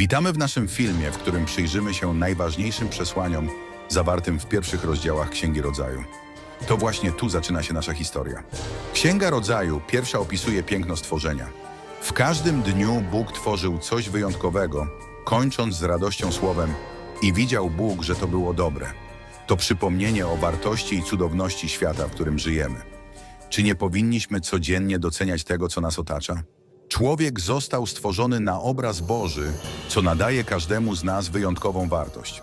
Witamy w naszym filmie, w którym przyjrzymy się najważniejszym przesłaniom zawartym w pierwszych rozdziałach Księgi Rodzaju. To właśnie tu zaczyna się nasza historia. Księga Rodzaju pierwsza opisuje piękno stworzenia. W każdym dniu Bóg tworzył coś wyjątkowego, kończąc z radością słowem i widział Bóg, że to było dobre. To przypomnienie o wartości i cudowności świata, w którym żyjemy. Czy nie powinniśmy codziennie doceniać tego, co nas otacza? Człowiek został stworzony na obraz Boży, co nadaje każdemu z nas wyjątkową wartość.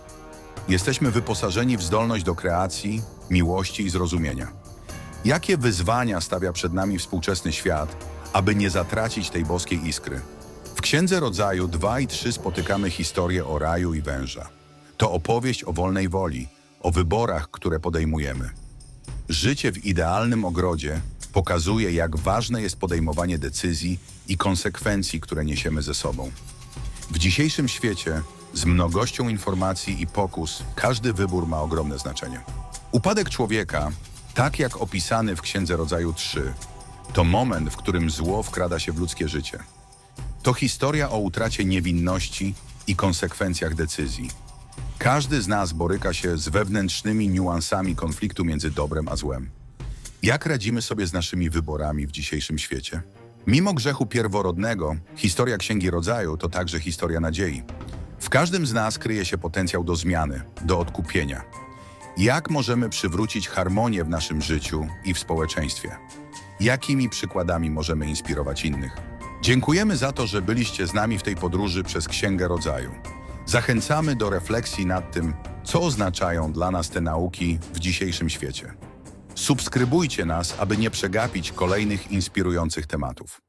Jesteśmy wyposażeni w zdolność do kreacji, miłości i zrozumienia. Jakie wyzwania stawia przed nami współczesny świat, aby nie zatracić tej boskiej iskry? W Księdze Rodzaju 2 i 3 spotykamy historię o raju i węża. To opowieść o wolnej woli, o wyborach, które podejmujemy. Życie w idealnym ogrodzie pokazuje, jak ważne jest podejmowanie decyzji i konsekwencji, które niesiemy ze sobą. W dzisiejszym świecie, z mnogością informacji i pokus, każdy wybór ma ogromne znaczenie. Upadek człowieka, tak jak opisany w Księdze Rodzaju 3, to moment, w którym zło wkrada się w ludzkie życie. To historia o utracie niewinności i konsekwencjach decyzji. Każdy z nas boryka się z wewnętrznymi niuansami konfliktu między dobrem a złem. Jak radzimy sobie z naszymi wyborami w dzisiejszym świecie? Mimo grzechu pierworodnego, historia Księgi Rodzaju to także historia nadziei. W każdym z nas kryje się potencjał do zmiany, do odkupienia. Jak możemy przywrócić harmonię w naszym życiu i w społeczeństwie? Jakimi przykładami możemy inspirować innych? Dziękujemy za to, że byliście z nami w tej podróży przez Księgę Rodzaju. Zachęcamy do refleksji nad tym, co oznaczają dla nas te nauki w dzisiejszym świecie. Subskrybujcie nas, aby nie przegapić kolejnych inspirujących tematów.